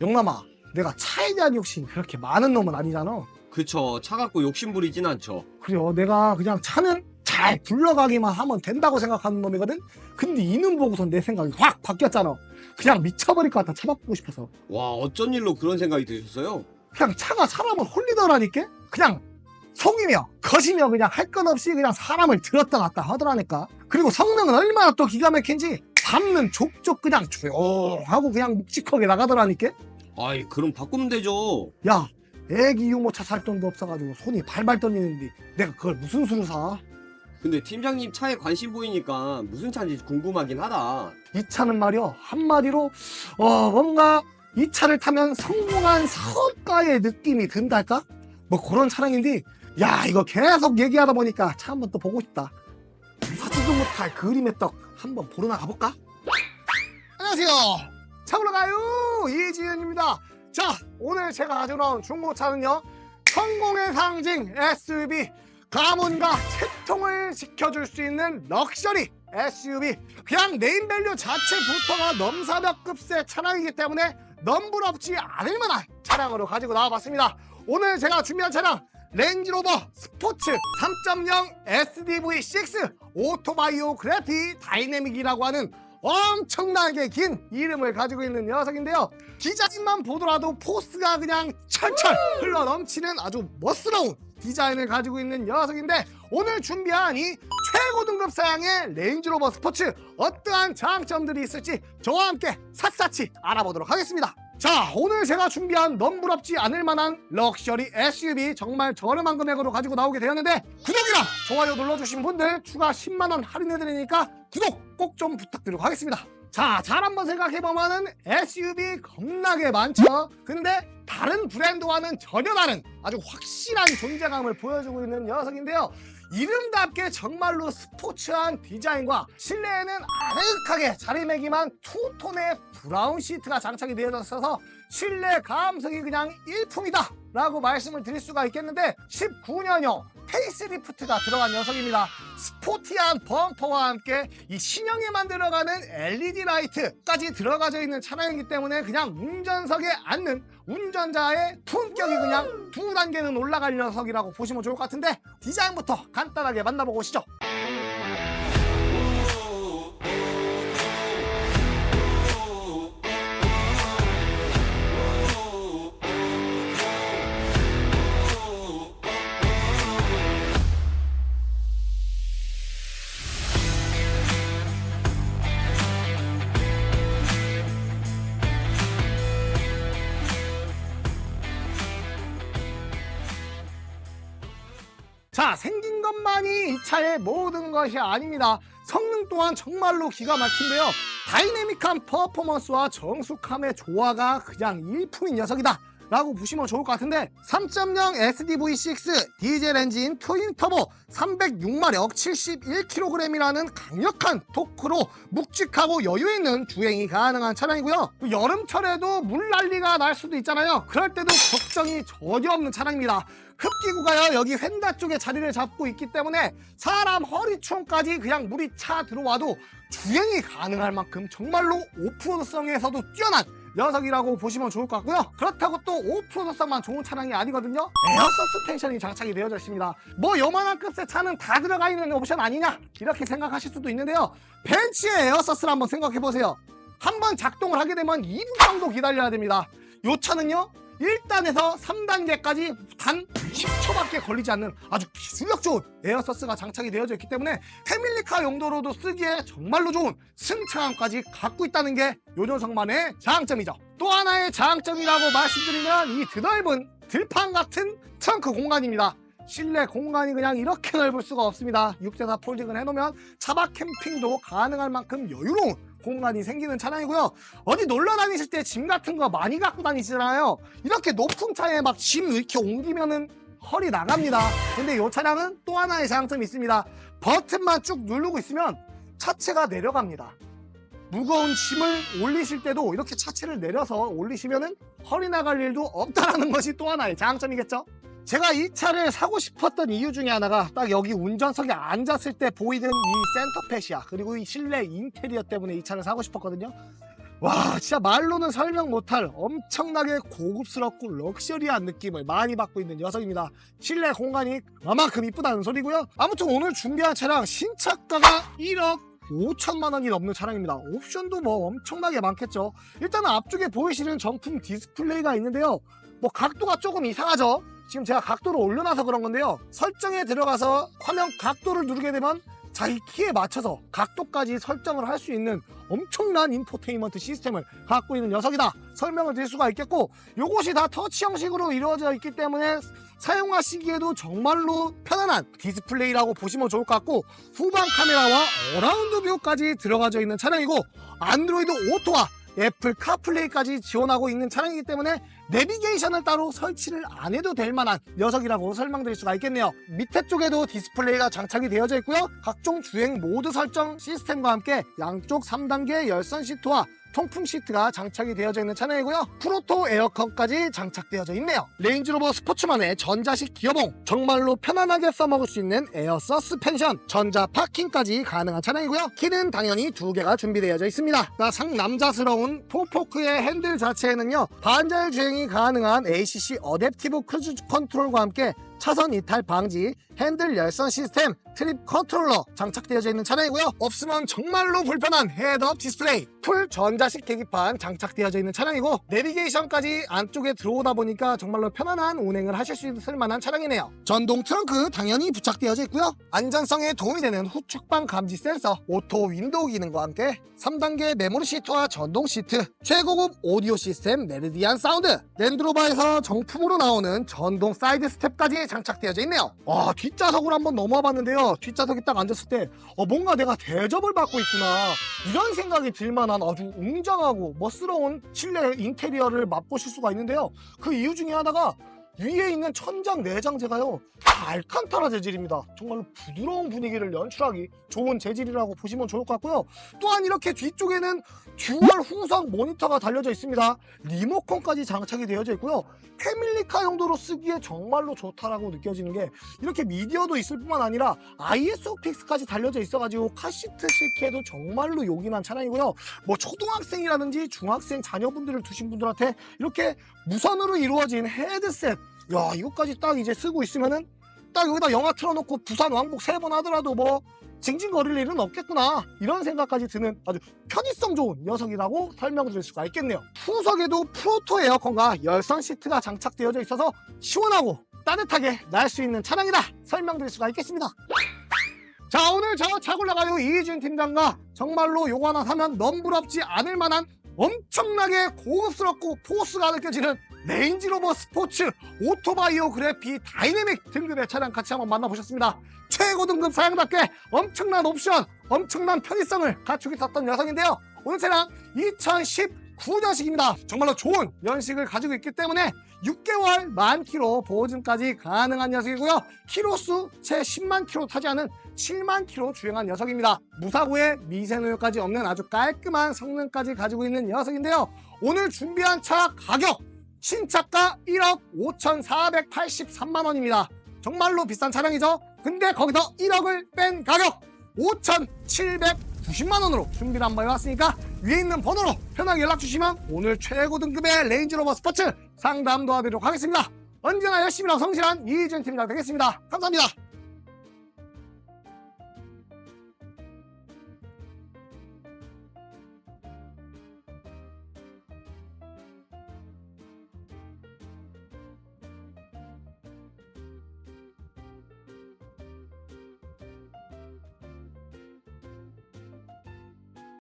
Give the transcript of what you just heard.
영남아 내가 차에 대한 욕심이 그렇게 많은 놈은 아니잖아. 그쵸. 차 갖고 욕심 부리진 않죠. 그래요. 내가 그냥 차는 잘 굴러가기만 하면 된다고 생각하는 놈이거든? 근데 이놈 보고선 내 생각이 확 바뀌었잖아. 그냥 미쳐버릴 것 같아 차 바꾸고 싶어서. 와, 어쩐 일로 그런 생각이 드셨어요? 그냥 차가 사람을 홀리더라니까? 그냥 속이며 거시며 그냥 할 것 없이 그냥 사람을 들었다 놨다 하더라니까? 그리고 성능은 얼마나 또 기가 막힌지 밤는 족족 그냥 조용하고 그냥 묵직하게 나가더라니까 아이, 그럼 바꾸면 되죠. 야 애기 유모차 살 돈도 없어가지고 손이 발발 떨리는데 내가 그걸 무슨 수로 사? 근데 팀장님 차에 관심 보이니까 무슨 차인지 궁금하긴 하다. 이 차는 말이야 한마디로 어 뭔가 이 차를 타면 성공한 사업가의 느낌이 든달까? 뭐 그런 차량인데 야 이거 계속 얘기하다 보니까 차 한번 또 보고 싶다 사지도 못할 그림의 떡 한번 보러 나가볼까? 안녕하세요 차 보러 가요! 이지은입니다. 자 오늘 제가 가져온 중고차는요. 성공의 상징 SUV 가문과 채통을 지켜줄 수 있는 럭셔리 SUV 그냥 네임밸류 자체부터가 넘사벽급의 차량이기 때문에 넘부럽지 않을 만한 차량으로 가지고 나와봤습니다. 오늘 제가 준비한 차량 렌지로버 스포츠 3.0 SDV6 오토바이오 그래피 다이내믹이라고 하는 엄청나게 긴 이름을 가지고 있는 녀석인데요. 디자인만 보더라도 포스가 그냥 철철 흘러 넘치는 아주 멋스러운 디자인을 가지고 있는 녀석인데 오늘 준비한 이 최고 등급 사양의 레인지로버 스포츠 어떠한 장점들이 있을지 저와 함께 샅샅이 알아보도록 하겠습니다. 자 오늘 제가 준비한 넘부럽지 않을 만한 럭셔리 SUV 정말 저렴한 금액으로 가지고 나오게 되었는데 구독이랑 좋아요 눌러주신 분들 추가 10만원 할인해드리니까 구독 꼭 좀 부탁드리고 하겠습니다. 자, 잘 한번 생각해보면은 SUV 겁나게 많죠? 근데 다른 브랜드와는 전혀 다른 아주 확실한 존재감을 보여주고 있는 녀석인데요. 이름답게 정말로 스포츠한 디자인과 실내에는 아늑하게 자리매김한 투톤의 브라운 시트가 장착이 되어져 있어서 실내 감성이 그냥 일품이다 라고 말씀을 드릴 수가 있겠는데 19년형 페이스리프트가 들어간 녀석입니다. 스포티한 범퍼와 함께 이 신형에만 들어가는 LED 라이트까지 들어가져 있는 차량이기 때문에 그냥 운전석에 앉는 운전자의 품격이 그냥 두 단계는 올라갈 녀석이라고 보시면 좋을 것 같은데 디자인부터 간단하게 만나보고 오시죠 자 생긴 것만이 이 차의 모든 것이 아닙니다. 성능 또한 정말로 기가 막힌데요. 다이내믹한 퍼포먼스와 정숙함의 조화가 그냥 일품인 녀석이다 라고 보시면 좋을 것 같은데 3.0 SDV6 디젤 엔진 트윈 터보 306마력 71kg이라는 강력한 토크로 묵직하고 여유 있는 주행이 가능한 차량이고요. 여름철에도 물 난리가 날 수도 있잖아요. 그럴 때도 걱정이 전혀 없는 차량입니다. 흡기구가요 여기 휀다 쪽에 자리를 잡고 있기 때문에 사람 허리춤까지 그냥 물이 차 들어와도 주행이 가능할 만큼 정말로 오프로드성에서도 뛰어난 녀석이라고 보시면 좋을 것 같고요. 그렇다고 또 오프로드성만 좋은 차량이 아니거든요. 에어 서스펜션이 장착이 되어져 있습니다. 뭐 요만한 급의 차는 다 들어가 있는 옵션 아니냐? 이렇게 생각하실 수도 있는데요. 벤츠의 에어 서스를 한번 생각해 보세요. 한번 작동을 하게 되면 2분 정도 기다려야 됩니다. 요 차는요 1단에서 3단계까지 단 10초밖에 걸리지 않는 아주 기술력 좋은 에어서스가 장착이 되어져 있기 때문에 패밀리카 용도로도 쓰기에 정말로 좋은 승차감까지 갖고 있다는 게 요 녀석만의 장점이죠. 또 하나의 장점이라고 말씀드리면 이 드넓은 들판 같은 트렁크 공간입니다. 실내 공간이 그냥 이렇게 넓을 수가 없습니다. 6대4 폴딩을 해놓으면 차박 캠핑도 가능할 만큼 여유로운 공간이 생기는 차량이고요. 어디 놀러 다니실 때 짐 같은 거 많이 갖고 다니시잖아요. 이렇게 높은 차에 막 짐 이렇게 옮기면은 허리 나갑니다. 근데 이 차량은 또 하나의 장점이 있습니다. 버튼만 쭉 누르고 있으면 차체가 내려갑니다. 무거운 짐을 올리실 때도 이렇게 차체를 내려서 올리시면은 허리 나갈 일도 없다라는 것이 또 하나의 장점이겠죠. 제가 이 차를 사고 싶었던 이유 중에 하나가 딱 여기 운전석에 앉았을 때 보이는 이 센터펫이야. 그리고 이 실내 인테리어 때문에 이 차를 사고 싶었거든요. 와 진짜 말로는 설명 못할 엄청나게 고급스럽고 럭셔리한 느낌을 많이 받고 있는 녀석입니다. 실내 공간이 그만큼 이쁘다는 소리고요. 아무튼 오늘 준비한 차량 신차가가 1억 5천만 원이 넘는 차량입니다. 옵션도 뭐 엄청나게 많겠죠. 일단은 앞쪽에 보이시는 정품 디스플레이가 있는데요. 뭐 각도가 조금 이상하죠 지금 제가 각도를 올려놔서 그런 건데요. 설정에 들어가서 화면 각도를 누르게 되면 자기 키에 맞춰서 각도까지 설정을 할 수 있는 엄청난 인포테인먼트 시스템을 갖고 있는 녀석이다. 설명을 드릴 수가 있겠고 요것이 다 터치 형식으로 이루어져 있기 때문에 사용하시기에도 정말로 편안한 디스플레이라고 보시면 좋을 것 같고 후방 카메라와 어라운드 뷰까지 들어가져 있는 차량이고 안드로이드 오토와 애플 카플레이까지 지원하고 있는 차량이기 때문에 내비게이션을 따로 설치를 안 해도 될 만한 녀석이라고 설명드릴 수가 있겠네요. 밑에 쪽에도 디스플레이가 장착이 되어져 있고요. 각종 주행 모드 설정 시스템과 함께 양쪽 3단계 열선 시트와 통풍 시트가 장착이 되어져 있는 차량이고요. 프로토 에어컨까지 장착되어져 있네요. 레인지로버 스포츠만의 전자식 기어봉, 정말로 편안하게 써먹을 수 있는 에어 서스펜션, 전자 파킹까지 가능한 차량이고요. 키는 당연히 두 개가 준비되어져 있습니다. 나 상남자스러운 포포크의 핸들 자체에는요, 반자율 주행이 가능한 ACC 어댑티브 크루즈 컨트롤과 함께 차선 이탈 방지, 핸들 열선 시스템, 트립 컨트롤러 장착되어져 있는 차량이고요. 없으면 정말로 불편한 헤드업 디스플레이, 풀 전자식 계기판 장착되어져 있는 차량이고 내비게이션까지 안쪽에 들어오다 보니까 정말로 편안한 운행을 하실 수 있을 만한 차량이네요. 전동 트렁크 당연히 부착되어져 있고요. 안전성에 도움이 되는 후측방 감지 센서, 오토 윈도우 기능과 함께 3단계 메모리 시트와 전동 시트, 최고급 오디오 시스템 메르디안 사운드, 랜드로버에서 정품으로 나오는 전동 사이드 스텝까지 장착되어져 있네요. 와 뒷좌석으로 한번 넘어와 봤는데요. 뒷좌석에 딱 앉았을 때 어, 뭔가 내가 대접을 받고 있구나 이런 생각이 들 만한 아주 웅장하고 멋스러운 실내 인테리어를 맛보실 수가 있는데요. 그 이유 중에 하나가 위에 있는 천장 내장재가요 다 알칸타라 재질입니다. 정말로 부드러운 분위기를 연출하기 좋은 재질이라고 보시면 좋을 것 같고요. 또한 이렇게 뒤쪽에는 듀얼 후성 모니터가 달려져 있습니다. 리모컨까지 장착이 되어져 있고요. 패밀리카 용도로 쓰기에 정말로 좋다라고 느껴지는 게 이렇게 미디어도 있을 뿐만 아니라 ISO 픽스까지 달려져 있어가지고 카시트 실기에도 정말로 요긴한 차량이고요. 뭐 초등학생이라든지 중학생 자녀분들을 두신 분들한테 이렇게 무선으로 이루어진 헤드셋 야 이것까지 딱 이제 쓰고 있으면은 딱 여기다 영화 틀어놓고 부산 왕복 세 번 하더라도 뭐 징징거릴 일은 없겠구나. 이런 생각까지 드는 아주 편의성 좋은 녀석이라고 설명드릴 수가 있겠네요. 후석에도 프로토 에어컨과 열선 시트가 장착되어져 있어서 시원하고 따뜻하게 날 수 있는 차량이다 설명드릴 수가 있겠습니다. 자 오늘 저 차골라가요 이희준 팀장과 정말로 요거 하나 사면 넘부럽지 않을 만한 엄청나게 고급스럽고 포스가 느껴지는 레인지로버 스포츠 오토바이오 그래피 다이내믹 등급의 차량 같이 한번 만나보셨습니다. 최고 등급 사양답게 엄청난 옵션, 엄청난 편의성을 갖추고 있었던 녀석인데요. 오늘 차량 2019년식입니다. 정말로 좋은 연식을 가지고 있기 때문에 6개월 만 킬로 보증까지 가능한 녀석이고요. 키로수 채 10만 킬로 타지 않은 7만 킬로 주행한 녀석입니다. 무사고에 미세노유까지 없는 아주 깔끔한 성능까지 가지고 있는 녀석인데요. 오늘 준비한 차 가격 신차가 1억 5,483만 원입니다. 정말로 비싼 차량이죠. 근데 거기서 1억을 뺀 가격 5,790만 원으로 준비를 한번 해왔으니까 위에 있는 번호로 편하게 연락 주시면 오늘 최고 등급의 레인지로버 스포츠 상담 도와드리도록 하겠습니다. 언제나 열심히나 성실한 이희준 팀장 되겠습니다. 감사합니다.